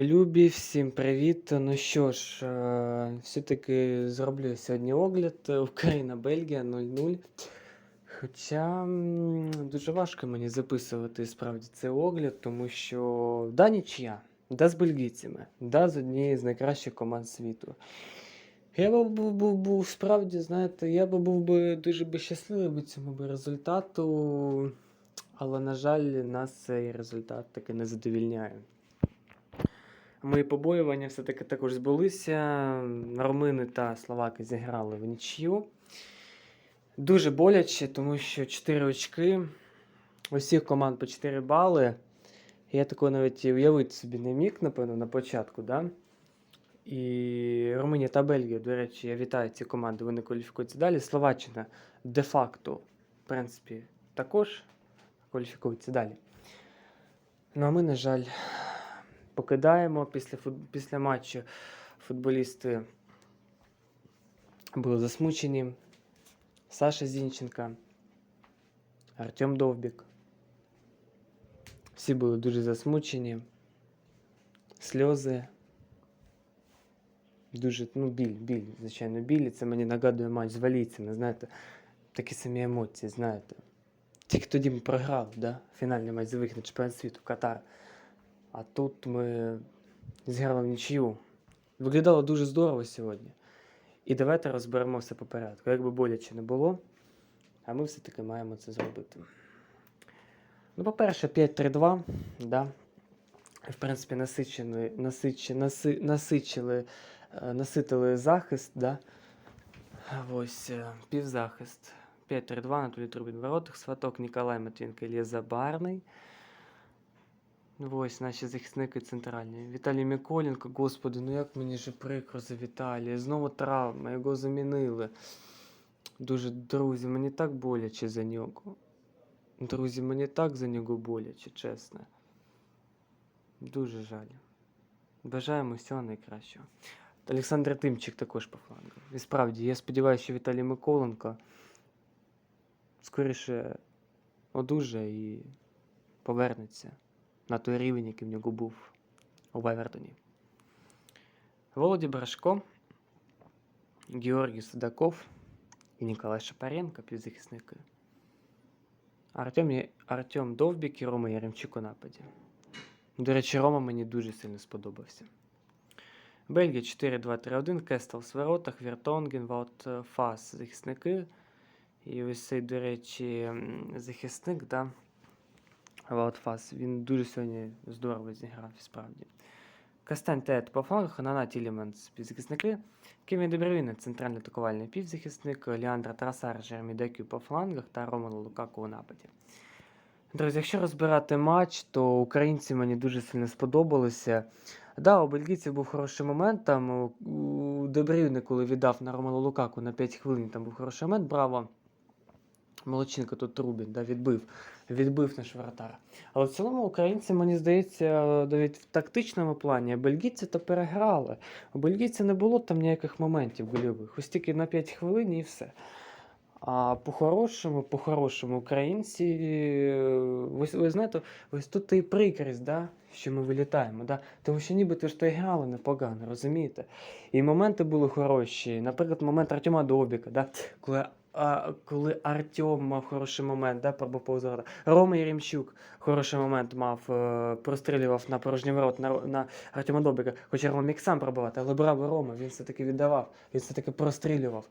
Любі, всім привіт. Ну що ж, е, все-таки зроблю сьогодні огляд. е, Україна, Бельгія 0-0. Хоча дуже важко мені записувати справді цей огляд, тому що да нічия, да з бельгійцями, да з однієї з найкращих команд світу. Я би був, був, був справді, знаєте, я би був би дуже би щасливий би цьому би результату, але, на жаль, нас цей результат таки не задовільняє. Мої побоювання все-таки також збулися. Румини та словаки зіграли в нічию. Дуже боляче, тому що 4 очки. У всіх команд по 4 бали. Я такого навіть і уявити собі не міг, напевно, на початку. Да? І Румунія та Бельгія, до речі, я вітаю ці команди, вони кваліфікуються далі. Словаччина де-факто, в принципі, також кваліфікується далі. Ну а ми, на жаль, покидаємо після, після матчу. Футболісти були засмучені. Саша Зінченка, Артем Довбік. Всі були дуже засмучені. Сльози. Дуже, ну, біль, біль, звичайно, біль. Це мені нагадує матч з валійцями, знаєте, такі самі емоції, знаєте. Тільки тоді ми програли, да? фінальний матч за вихід на чемпіонат світу Катар. А тут ми зіграли в нічию. Виглядало дуже здорово сьогодні. І давайте розберемо все по порядку. Як би боляче не було, а ми все-таки маємо це зробити. Ну, по-перше, 5-3-2, да. В принципі, насичили, насичили, наси, насичили, е, наситили захист, да. Ось е, півзахист. 5-3-2, Анатолій Трубін в воротах, Сваток, Ніколай Матвінко, Ілля Забарний. Ось наші захисники центральні. Віталій Миколенко, господи, ну як мені же прикро за Віталія. Знову травма, його замінили. Дуже, друзі, мені так боляче за нього. Друзі, мені так за нього боляче, чесно. Дуже жаль. Бажаємо всього найкращого. Олександр Тимчик також по флангу. І справді, я сподіваюся, що Віталій Миколенко скоріше одужає і повернеться на той рівень, який в нього був у Евертоні. Володі Брашко, Георгій Судаков і Ніколай Шапаренко, півзахисники. Артем, Артем Довбік і Рома Яремчук у нападі. До речі, Рома мені дуже сильно сподобався. Бельгія 4-2-3-1, Кестелс в воротах, Віртонген, Ваут Фас захисники. І ось цей, до речі, захисник, да, Ваут Фас, він дуже сьогодні здорово зіграв, справді. Кастань Тет по флангах, Нана Тіліманс півзахисники, Кевін Дебрюйне, центральний атакувальний півзахисник, Ліандра Трасар, Жеремі Декю по флангах та Роману Лукаку у нападі. Друзі, якщо розбирати матч, то українці мені дуже сильно сподобалися. Да, у бельгійців був хороший момент. Там у Дебрюйне, коли віддав на Роману Лукаку на 5 хвилин, там був хороший момент. Браво. Молодчинка тут Рубін, да, відбив, відбив наш воротар. Але в цілому українці, мені здається, навіть в тактичному плані, бельгійці то переграли. У бельгійців не було там ніяких моментів гольових. Ось тільки на 5 хвилин і все. А по-хорошому, по-хорошому, українці, е, ви, ви знаєте, ось тут і прикрість, да, що ми вилітаємо. Да? Тому що нібито ж то грали непогано, розумієте? І моменти були хороші. Наприклад, момент Артема Добіка, да? коли, а, коли Артем мав хороший момент, да, пробував повз. Рома Єремчук хороший момент мав, е, прострілював на порожній ворот на, на Артема Добіка. Хоча Рома міг сам пробувати, але браво Рома, він все-таки віддавав, він все-таки прострілював.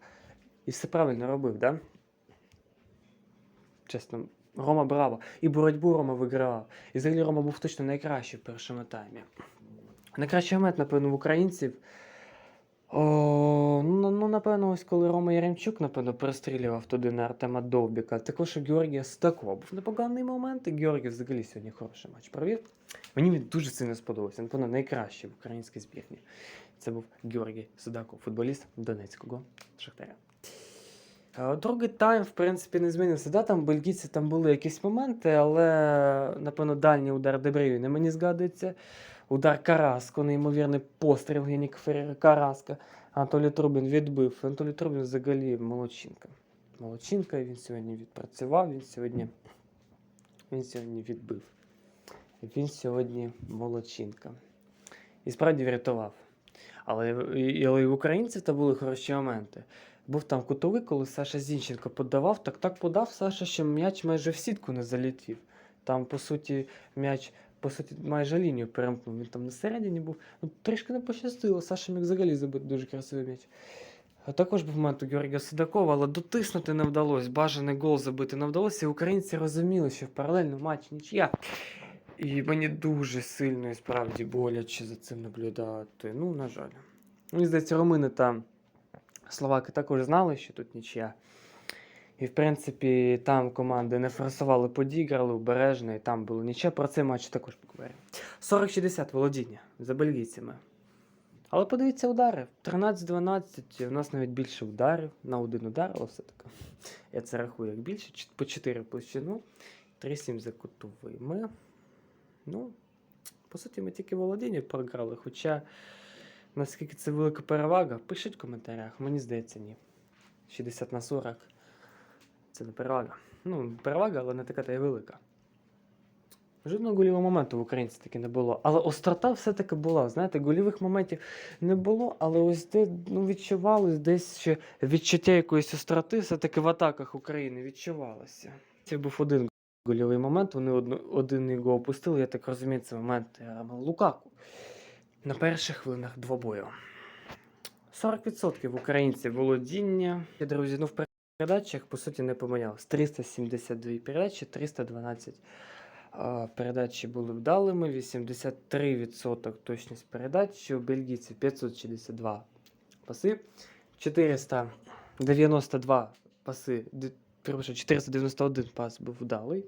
І все правильно робив, да? Чесно, Рома браво. І боротьбу Рома вигравав. І взагалі Рома був точно найкращий в першому таймі. Найкращий момент, напевно, в українців. О, ну, ну, напевно, ось коли Рома Яремчук, напевно, перестрілював туди на Артема Довбіка. Також Георгія Стакова був непоганий момент, і Георгій взагалі сьогодні хороший матч провів. Мені він дуже сильно сподобався. Напевно, найкращий в українській збірні. Це був Георгій Судаков, футболіст Донецького Шахтаря. Другий тайм, в принципі, не змінився. Да, там бельгійці там були якісь моменти, але, напевно, дальній удар Дебрюйне мені згадується. Удар Караско, неймовірний постріл Генік Феррер Караска. Анатолій Трубін відбив. Анатолій Трубін взагалі молодчинка. Молодчинка, він сьогодні відпрацював, він сьогодні, він сьогодні відбив. Він сьогодні молодчинка. і справді врятував. Але, і- але і в українців та були хороші моменти. Був там кутовий, коли Саша Зінченко подавав, так так подав Саша, що м'яч майже в сітку не залетів. Там, по суті, м'яч, по суті, майже лінію перемкнув. Він там на середині був. Ну, трішки не пощастило. Саша міг взагалі забити дуже красивий м'яч. А також був момент у Георгія Судакова, але дотиснути не вдалося. Бажаний гол забити не вдалося. І українці розуміли, що в паралельному матчі нічия. І мені дуже сильно і справді боляче за цим наблюдати. Ну, на жаль. Мені здається, румини та словаки також знали, що тут нічия. І, в принципі, там команди не форсували подій, грали обережно, і там було нічия. Про цей матч також поговоримо. 40-60 володіння за бельгійцями. Але подивіться удари. 13-12, у нас навіть більше ударів на один удар, але все-таки. Я це рахую як більше. По 4 площину, 3-7 за кутовими. Ну, по суті, ми тільки володіння програли. Хоча, наскільки це велика перевага, пишіть в коментарях. Мені здається, ні. 60 на 40. Це не перевага. Ну, перевага, але не така та й велика. Жодного гольового моменту в українці таки не було. Але острота все-таки була. Знаєте, гольових моментів не було, але ось де ну, відчувалось десь ще відчуття якоїсь остроти все-таки в атаках України відчувалося. Це був один гольовий момент. Вони одну, один його опустили. Я так розумію, це момент е, Лукаку. На перших хвилинах двобою. 40% українців володіння. Друзі, ну в передачах по суті не помінялось. 372 передачі, 312 передачі були вдалими, 83% точність передач, у бельгійців 562 паси, 492 паси, перепрошую, 491 пас був вдалий.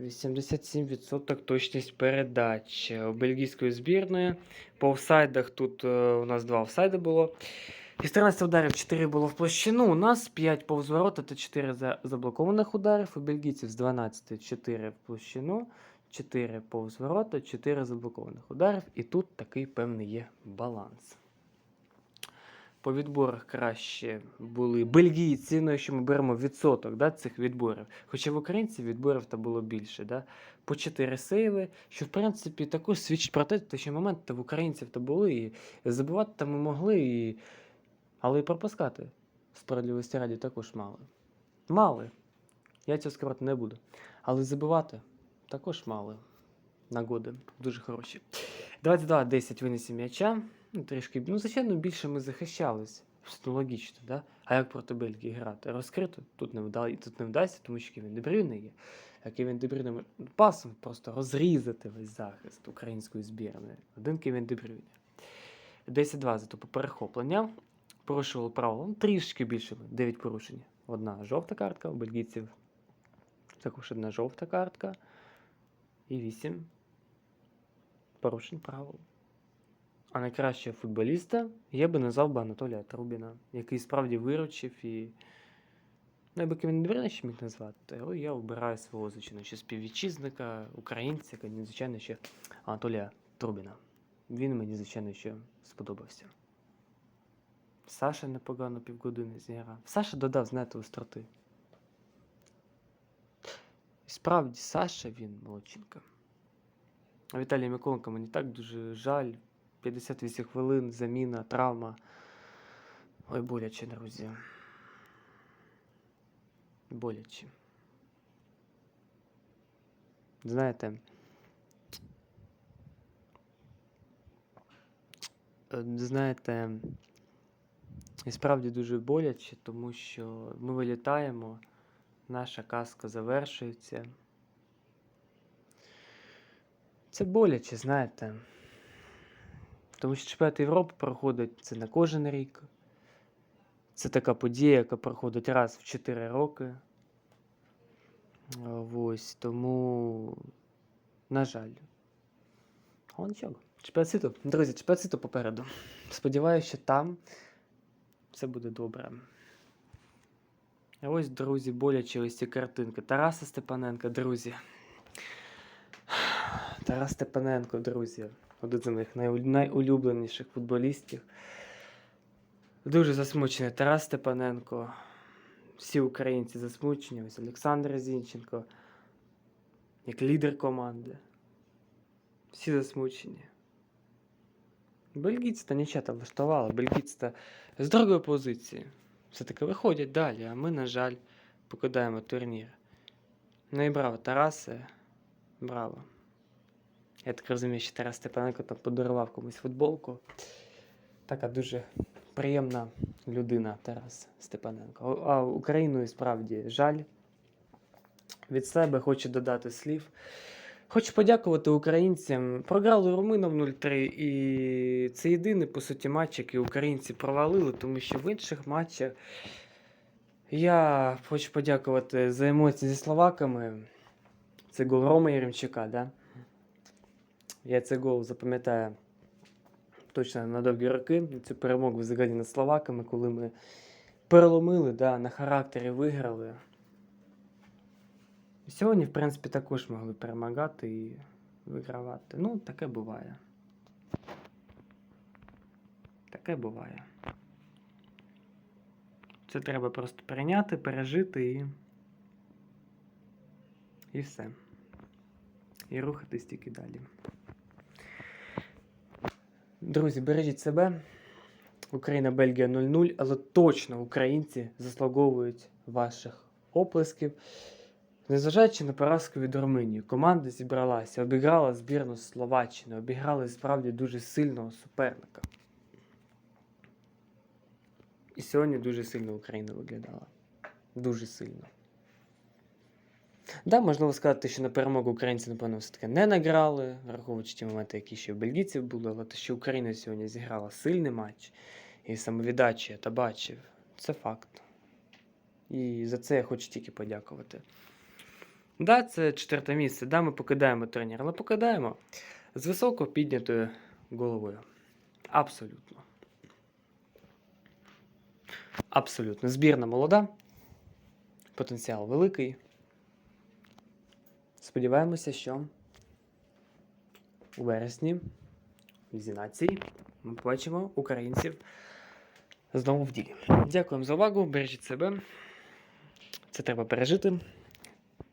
87% точність передач у бельгійської збірної. По офсайдах тут е, у нас два офсайди було. Із 13 ударів 4 було в площину. У нас 5 повз ворота та 4 за заблокованих ударів. У бельгійців з 12 4 в площину, 4 повз ворота, 4 заблокованих ударів. І тут такий певний є баланс. По відборах краще були бельгійці, ну якщо ми беремо відсоток да, цих відборів. Хоча в українців відборів та було більше. Да? По 4 сейви, що в принципі також свідчить про те, що моменти в українців то були, і забивати там ми могли, і... але і пропускати справедливості раді також мали. Мали. Я цього сказати не буду. Але забивати також мали. Нагоди дуже хороші. 22-10 винесі м'яча. Ну, трішки, ну, звичайно, більше ми захищались. Все логічно, да? А як проти Бельгії грати? Розкрито тут не вда... тут не вдасться, тому що Кевін Дебрюйне є. А Кевін Дебрюйне може пасом просто розрізати весь захист української збірної. Один Кевін Дебрюйне. 10-2 зато по перехоплення. Порушували правило. Ну, трішки більше. 9 порушень. Одна жовта картка у бельгійців. Також одна жовта картка. І 8 порушень правил. А найкращого футболіста я би назвав би Анатолія Трубіна, який справді виручив і. Ну, я би Кевін Дебрюйне ще міг назвати, але я обираю свого, звичайно, ще співвітчизника, українця, звичайно, ще Анатолія Трубіна. Він мені, звичайно, ще сподобався. Саша непогано півгодини зіграв. Саша додав, знаєте, остроти. І справді, Саша він молодчинка. А Віталій Миколенко мені так дуже жаль. 58 хвилин, заміна, травма. Ой, боляче, друзі. Боляче. Знаєте. е, Знаєте, і справді дуже боляче, тому що ми вилітаємо, наша казка завершується. Це боляче, знаєте. Тому що чемпіонат Європи проходить це не кожен рік. Це така подія, яка проходить раз в 4 роки. Ось тому, на жаль. Але нічого. Чемпіонат світу. Друзі, чемпіонат світу попереду. Сподіваюся, що там все буде добре. Ось, друзі, боляче ось ці картинки. Тараса Степаненка, друзі. Тарас Степаненко, друзі. Один з моїх найулюбленіших футболістів. Дуже засмучений Тарас Степаненко. Всі українці засмучені. Ось Олександр Зінченко, як лідер команди. Всі засмучені. Бельгійці та нічата влаштували, бельгійці та з другої позиції. Все-таки виходять далі, а ми, на жаль, покидаємо турнір. Ну і браво, Тарасе. Браво. Я так розумію, що Тарас Степаненко там подарував комусь футболку. Така дуже приємна людина Тарас Степаненко. А Україну і справді жаль. Від себе хочу додати слів. Хочу подякувати українцям. Програли румунам 0-3, і це єдиний, по суті, матч, який українці провалили, тому що в інших матчах я хочу подякувати за емоції зі словаками. Це гол Рома Яремчука, да? Я цей гол запам'ятаю точно на довгі роки. Цю перемогу взагалі над словаками, коли ми переломили, да, на характері виграли. Сьогодні, в принципі, також могли перемагати і вигравати. Ну, таке буває. Таке буває. Це треба просто прийняти, пережити і. І все. І рухатись тільки далі. Друзі, бережіть себе. Україна, Бельгія 0-0, але точно українці заслуговують ваших оплесків. Незважаючи на поразку від Румунії, команда зібралася, обіграла збірну Словаччини, обіграли справді дуже сильного суперника. І сьогодні дуже сильно Україна виглядала. Дуже сильно. Да, можливо сказати, що на перемогу українці, напевно, все-таки не награли, враховуючи ті моменти, які ще у бельгійців були, але те, що Україна сьогодні зіграла сильний матч і самовіддачу я та бачив, це факт. І за це я хочу тільки подякувати. Да, це четверте місце. Да, ми покидаємо турнір, але покидаємо з високо піднятою головою. Абсолютно. Абсолютно. Збірна молода, потенціал великий. Сподіваємося, що у вересні в націй ми побачимо українців знову в ділі. Дякуємо за увагу, бережіть себе. Це треба пережити.